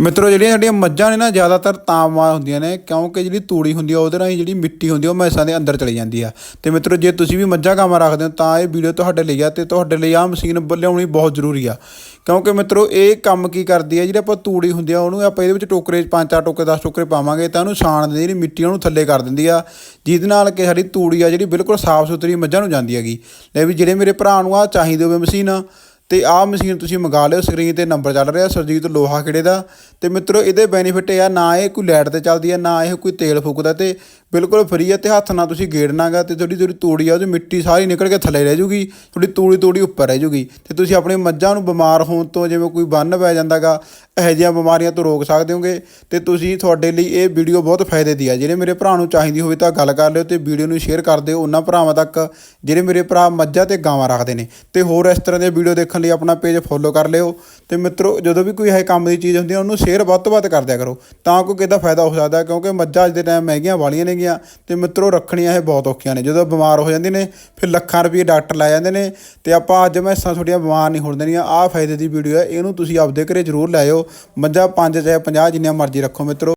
ਮਿੱਤਰੋ, ਜਿਹੜੀਆਂ ਸਾਡੀਆਂ ਮੱਝਾਂ ਨੇ ਨਾ, ਜ਼ਿਆਦਾਤਰ ਤਾਂ ਬਿਮਾਰ ਹੁੰਦੀਆਂ ਨੇ, ਕਿਉਂਕਿ ਜਿਹੜੀ ਤੂੜੀ ਹੁੰਦੀ ਆ, ਉਹਦੇ ਰਾਹੀਂ ਜਿਹੜੀ ਮਿੱਟੀ ਹੁੰਦੀ ਆ, ਉਹ ਮੈਸਾਂ ਦੇ ਅੰਦਰ ਚਲੀ ਜਾਂਦੀ ਆ। ਤੇ ਮਿੱਤਰੋ, ਜੇ ਤੁਸੀਂ ਵੀ ਮੱਝਾਂ ਗਾਵਾਂ ਰੱਖਦੇ ਹੋ, ਤਾਂ ਇਹ ਵੀਡੀਓ ਤੁਹਾਡੇ ਲਈ ਆ, ਤੇ ਤੁਹਾਡੇ ਲਈ ਆ ਮਸ਼ੀਨ ਬ- ਲਿਆਉਣੀ ਬਹੁਤ ਜ਼ਰੂਰੀ ਆ। ਕਿਉਂਕਿ ਮਿੱਤਰੋ, ਇਹ ਕੰਮ ਕੀ ਕਰਦੀ ਆ, ਜਿਹੜੇ ਆਪਾਂ ਤੂੜੀ ਹੁੰਦੀ ਆ, ਉਹਨੂੰ ਆਪਾਂ ਇਹਦੇ ਵਿੱਚ ਟੋਕਰੇ 'ਚ ਪੰਜ ਚਾਰ ਟੋਕਰੇ 10 ਟੋਕਰੇ ਪਾਵਾਂਗੇ, ਤਾਂ ਉਹਨੂੰ ਛਾਣ ਦੇ ਜਿਹੜੀ ਮਿੱਟੀ ਉਹਨੂੰ ਥੱਲੇ ਕਰ ਦਿੰਦੀ ਆ, ਜਿਹਦੇ ਨਾਲ ਕਿ ਸਾਡੀ ਤੂੜੀ ਆ, ਜਿਹੜੀ ਬਿਲਕੁਲ ਸਾਫ਼ ਸੁਥਰੀ ਮੱਝਾਂ ਨੂੰ ਜਾਂਦੀ ਹੈਗੀ। ਲੈ ਵੀ ਜਿਹੜੇ ਮੇਰੇ ਭਰਾ ਨੂੰ ਆ ਚਾਹੀਦੀ ਹੋਵੇ ਮਸ਼ੀਨ ਤੇ ਆਹ ਮਸ਼ੀਨ ਤੁਸੀਂ ਮੰਗਾ ਲਿਓ ਸਕਰੀਨ ਤੇ ਨੰਬਰ ਚੱਲ ਰਿਹਾ, ਸਰਜੀਤ ਲੋਹਾ ਖੇੜੇ ਦਾ? ਤੇ ਮਿੱਤਰੋ, ਇਹਦੇ ਬੈਨੀਫਿਟ ਇਹ ਆ, ਨਾ ਇਹ ਕੋਈ ਲਾਈਟ ਤੇ ਚੱਲਦੀ ਆ, ਨਾ ਇਹ ਕੋਈ ਤੇਲ ਫੂਕਦਾ ਤੇ ਬਿਲਕੁਲ ਫਰੀ ਹੈ ਤੇ ਹੱਥ ਨਾਲ ਤੁਸੀਂ ਗੇੜਨਾਗਾ ਤੇ ਤੁਹਾਡੀ ਜਿਹੜੀ ਤੂੜੀ ਆ ਉਹਦੀ ਮਿੱਟੀ ਸਾਰੀ ਨਿਕਲ ਕੇ ਥੱਲੇ ਰਹਿ ਜੂਗੀ, ਤੁਹਾਡੀ ਤੂੜੀ ਤੂੜੀ ਉੱਪਰ ਰਹਿ ਜੂਗੀ। ਤੇ ਤੁਸੀਂ ਆਪਣੇ ਮੱਝਾਂ ਨੂੰ ਬਿਮਾਰ ਹੋਣ ਤੋਂ ਜਿਵੇਂ ਕੋਈ ਬੰਨ ਪੈ ਜਾਂਦਾਗਾ, ਇਹੋ ਜਿਹੀਆਂ ਬਿਮਾਰੀਆਂ ਤੋਂ ਰੋਕ ਸਕਦੇ ਹੋਗੇ। ਤੇ ਤੁਸੀਂ ਤੁਹਾਡੇ ਲਈ ਇਹ ਵੀਡੀਓ ਬਹੁਤ ਫਾਇਦੇ ਦੀ ਆ। ਜਿਹੜੇ ਮੇਰੇ ਭਰਾ ਨੂੰ ਚਾਹੀਦੀ ਹੋਵੇ ਤਾਂ ਗੱਲ ਕਰ ਲਿਓ ਤੇ ਵੀਡੀਓ ਨੂੰ ਸ਼ੇਅਰ ਕਰ ਦਿਓ ਉਹਨਾਂ ਭਰਾਵਾਂ ਤੱਕ। ਜਿਹੜੇ ਮੇਰੇ ਭਰਾ ਮੱਝਾਂ ਤੇ ਗਾਵਾਂ ਰੱਖਦੇ ਨੇ। ਤੇ ਹੋਰ ਇਸ ਤਰ੍ਹਾਂ ਦੀਆਂ ਵੀਡੀਓ ਦੇਖਣ ਲਈ ਆਪਣਾ ਪੇਜ ਫੋਲੋ ਕਰ ਲਿਓ। ਤੇ ਮਿੱਤਰੋ, ਜਦੋਂ ਵੀ ਕੋਈ ਇਹ ਕੰਮ ਦੀ ਚੀਜ਼ ਹੁੰਦੀ ਹੈ ਉਹਨੂੰ ਸ਼ੇਅਰ ਵੱਧ ਤੋਂ ਵੱਧ ਕਰ ਦਿਆ ਕਰੋ। ਤਾਂ ਕੋਈ ਕਿਹਦਾ ਫਾਇਦਾ ਹੋ ਸਕਦਾ, ਕਿਉਂਕਿ ਮੱਝਾਂ ਅੱਜ ਦੇ ਟਾਈਮ ਮਹਿੰਗੀਆਂ ਵਾਲੀਆਂ ਨੇ ਨੇਗੀਆਂ ਤੇ ਮਿੱਤਰੋ ਰੱਖਣੀਆਂ ਇਹ ਬਹੁਤ ਔਖੀਆਂ ਨੇ। ਜਦੋਂ ਬਿਮਾਰ ਹੋ ਜਾਂਦੀਆਂ ਨੇ, ਫਿਰ ਲੱਖਾਂ ਰੁਪਏ ਡਾਕਟਰ ਲੈ ਜਾਂਦੇ ਨੇ ਤੇ ਆਪਾਂ ਅੱਜ ਮੈਸਾਂ ਤੁਹਾਡੀਆਂ ਬਿਮਾਰ ਨਹੀਂ ਹੋਣ ਦੇਣੀਆਂ। ਆਹ ਫਾਇਦੇ ਦੀ ਵੀਡੀਓ ਹੈ, ਇਹਨੂੰ ਤੁਸੀਂ ਆਪਦੇ ਘਰੇ ਜ਼ਰੂਰ ਲਾਇਓ ਮੰਜਾ ਪੰਜ ਚਾਹੇ 50 ਜਿੰਨੀਆਂ ਮਰਜ਼ੀ ਰੱਖੋ ਮਿੱਤਰੋ।